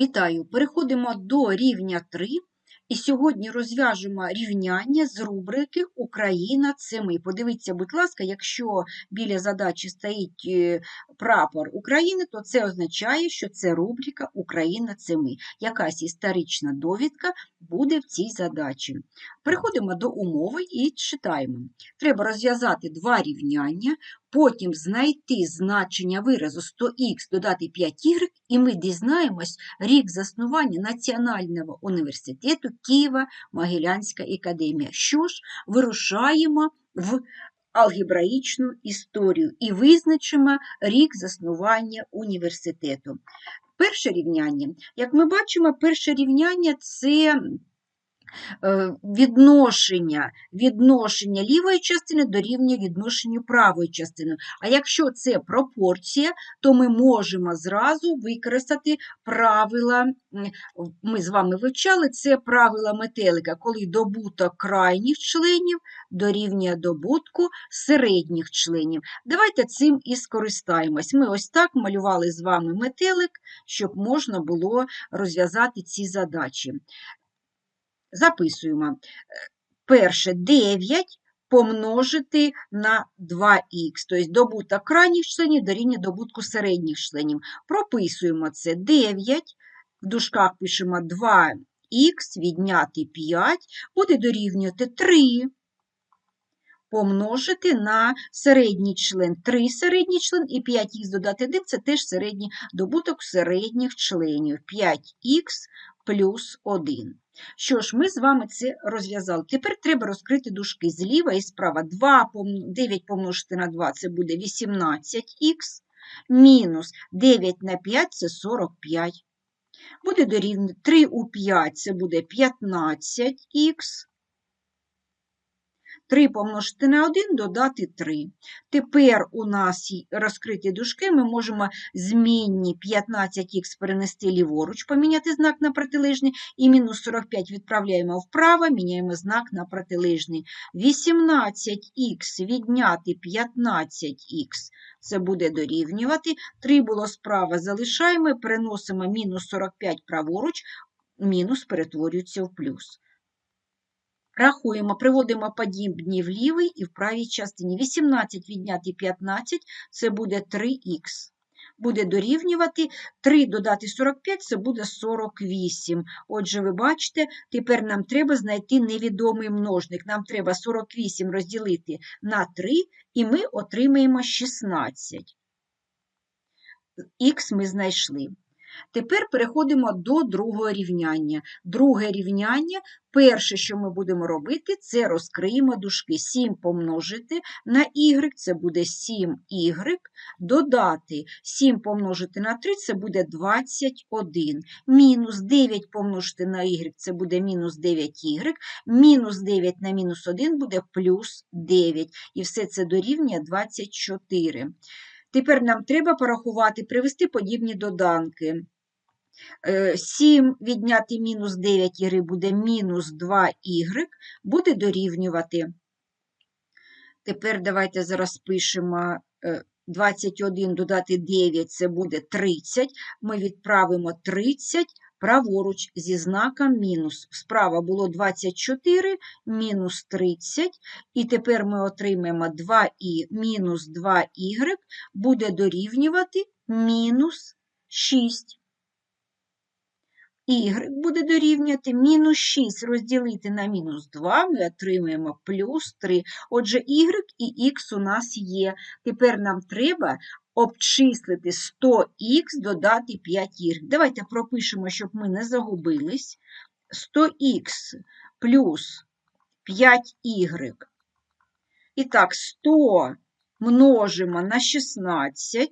Вітаю! Переходимо до рівня 3. І сьогодні розв'яжемо рівняння з рубрики Україна це ми. Подивіться, будь ласка, якщо біля задачі стоїть е, прапор України, то це означає, що це рубрика Україна це ми. Якась історична довідка буде в цій задачі. Переходимо до умови і читаємо. Треба розв'язати два рівняння, потім знайти значення виразу 100х додати 5y, і ми дізнаємось рік заснування Національного університету Києва Могилянська академія. Що ж, вирушаємо в алгебраїчну історію і визначимо рік заснування університету. Перше рівняння. Як ми бачимо, перше рівняння це відношення відношення лівої частини дорівнює відношенню правої частини. А якщо це пропорція, то ми можемо зразу використати правила, ми з вами вивчали це правила метелика, коли добуток крайніх членів дорівнює добутку середніх членів. Давайте цим і скористаємось. Ми ось так малювали з вами метелик, щоб можна було розв'язати ці задачі. Записуємо. Перше 9 помножити на 2х, тобто добуток крайніх членів дорівнює добутку середніх членів. Прописуємо це 9, в дужках пишемо 2х відняти 5, буде дорівнювати 3. Помножити на середній член 3 середній член і 5х додати 1 це теж середній добуток середніх членів 5х плюс 1. Що ж, ми з вами це розв'язали. Тепер треба розкрити дужки зліва і справа. 2, 9 помножити на 2 це буде 18х, мінус 9 на 5 це 45. Буде дорівнювати 3 у 5 це буде 15х. 3 помножити на 1 додати 3. Тепер у нас розкриті дужки, ми можемо змінні 15х перенести ліворуч, поміняти знак на протилежний, і мінус 45 відправляємо вправо, міняємо знак на протилежний. 18х відняти 15х. Це буде дорівнювати. 3 було справа, залишаємо, переносимо мінус 45 праворуч, мінус перетворюється в плюс. Рахуємо, приводимо подібні в лівий і в правій частині. 18 відняти 15 це буде 3х. Буде дорівнювати 3 додати 45 це буде 48. Отже, ви бачите, тепер нам треба знайти невідомий множник. Нам треба 48 розділити на 3, і ми отримаємо 16. Х ми знайшли. Тепер переходимо до другого рівняння. Друге рівняння, перше, що ми будемо робити, це розкриємо дужки. 7 помножити на y, це буде 7y, додати 7 помножити на 3, це буде 21. Мінус 9 помножити на y, це буде мінус 9y, мінус 9 на мінус 1 буде плюс 9. І все це дорівнює 24. Тепер нам треба порахувати, привести подібні доданки. 7 е, відняти мінус 9 ігри буде мінус 2y, буде дорівнювати. Тепер давайте зараз пишемо 21 е, додати 9 це буде 30. Ми відправимо 30 праворуч зі знаком мінус. Справа було 24, мінус 30. І тепер ми отримаємо 2і мінус 2y буде дорівнювати мінус 6. Y буде дорівнювати мінус 6 розділити на мінус 2, ми отримаємо плюс 3. Отже, y і x у нас є. Тепер нам треба обчислити 100х додати 5y. Давайте пропишемо, щоб ми не загубились. 100х плюс 5y. І так, 100 множимо на 16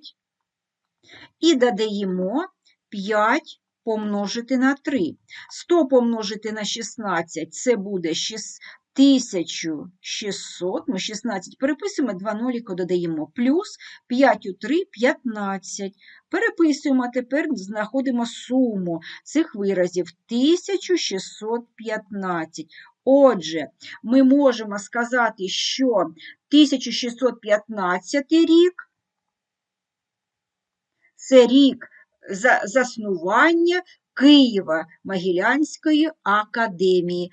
і додаємо 5 помножити на 3. 100 помножити на 16 це буде 1600. Ми 16 переписуємо, 2 ноліка додаємо плюс 5 у 3 15. Переписуємо, тепер знаходимо суму цих виразів 1615. Отже, ми можемо сказати, що 1615 рік це рік заснування Києво-Могилянської академії.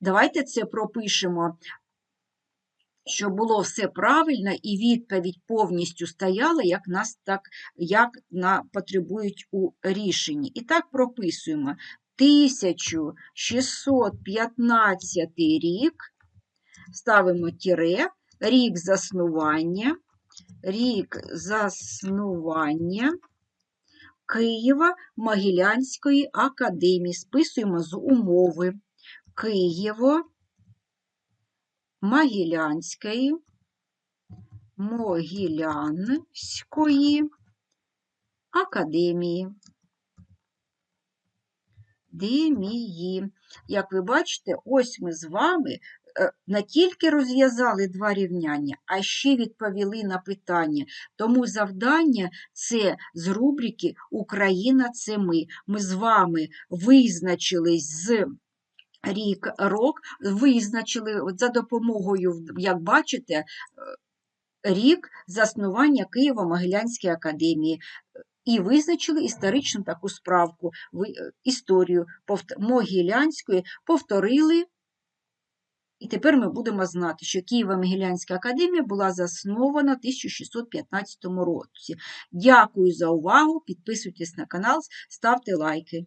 Давайте це пропишемо, щоб було все правильно і відповідь повністю стояла, як нас так, як на, потребують у рішенні. І так прописуємо. 1615 рік, ставимо тире, рік заснування, рік заснування Києва Могилянської академії. Списуємо з умови Києво Могилянської, Могилянської академії. Демії. Як ви бачите, ось ми з вами е, не тільки розв'язали два рівняння, а ще відповіли на питання. Тому завдання це з рубрики Україна це ми. Ми з вами визначились з рік, рок, визначили за допомогою, як бачите, е, рік заснування Києво-Могилянської академії. І визначили історичну таку справку, е, історію Могилянської, повторили. І тепер ми будемо знати, що Києво-Могилянська академія була заснована в 1615 році. Дякую за увагу. Підписуйтесь на канал, ставте лайки.